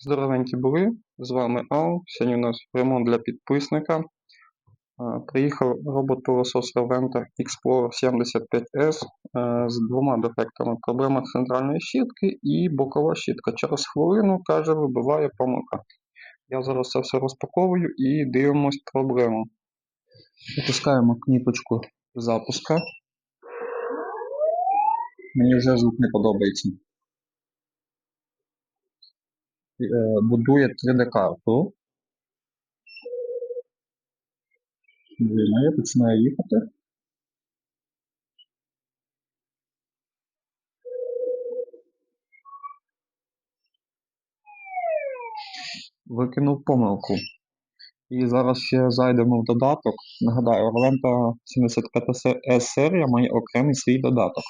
Здоровенькі були, з вами Ал. Сьогодні у нас ремонт для підписника. Приїхав робот-пилосос Reventa Explorer 75S е, з двома дефектами. Проблема центральної щітки і бокова щітка. Через хвилину, каже, вибиває помилка. Я зараз це все розпаковую і дивимось проблему. Натискаємо кнопочку запуска. Мені вже звук не подобається. Е, будує 3D-карту. Двигає, починає їхати. Викинув помилку. І зараз ще зайдемо в додаток. Нагадаю, Reventa 75S серія має окремий свій додаток.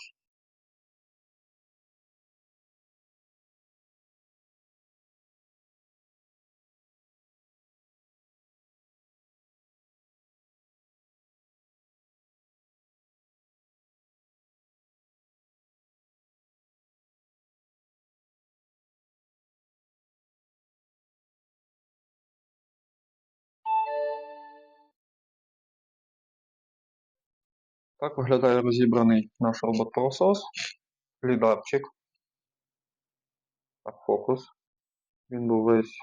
Так виглядає розібраний наш робот-пилосос. Лідарчик. Так, фокус. Він був весь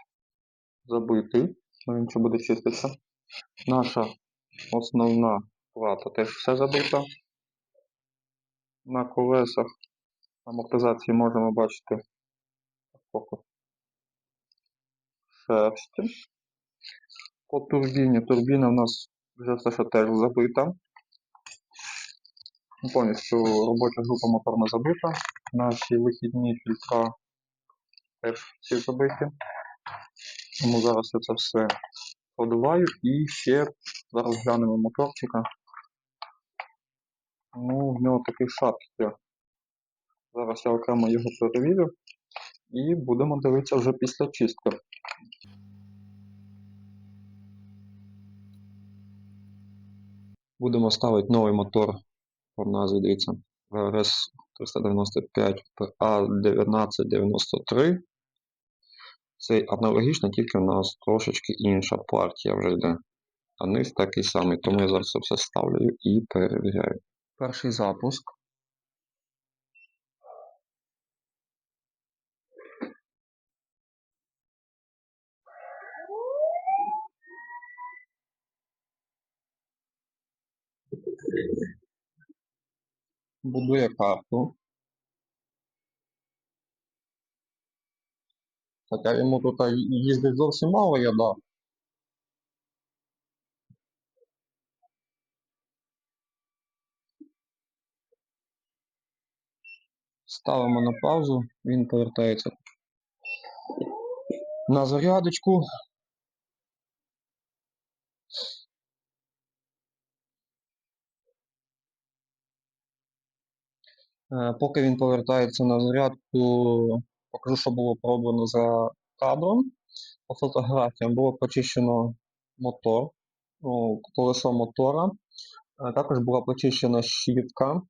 забитий, але він ще буде чиститися. Наша основна плата теж все забита. На колесах амортизації можемо бачити фокус шерсті. По турбіні. Турбіна в нас вже все що теж забита. Повністю робоча група моторна забита. Наші вихідні фільтра теж всі забиті. Тому зараз я це все продуваю і ще зараз глянемо моторчика. Ну, в нього такий шат є. Зараз я окремо його перевірю і будемо дивитися вже після чистки. Будемо ставити новий мотор по назві, дивіться, VRS 395 PA1993. Цей аналогічно, тільки у нас трошечки інша партія вже йде. А низ такий самий, тому я зараз це все ставлю і перевіряю. Перший запуск. Будує карту. Хоча йому тут їздить зовсім мало, я. Ставимо на паузу, він повертається на зарядочку. Поки він повертається на зарядку, покажу, що було пороблено за кадром. По фотографіям було почищено мотор, ну, колесо мотора. Е, Також була почищена щітка.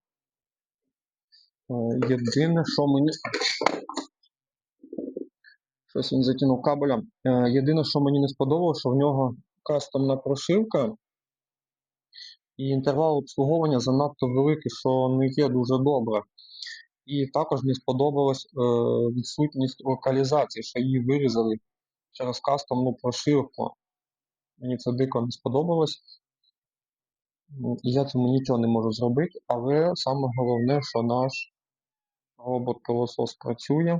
Е, Єдине, що мені. Щось він затягнув кабелем. Е, Єдине, що мені не сподобалося, що в нього кастомна прошивка. І інтервал обслуговування занадто великий, що не є дуже добре. І також не сподобалась е, відсутність локалізації, що її вирізали через кастомну прошивку. Мені це дико не сподобалось. Я цьому нічого не можу зробити, але саме головне, що наш робот-пилосос працює.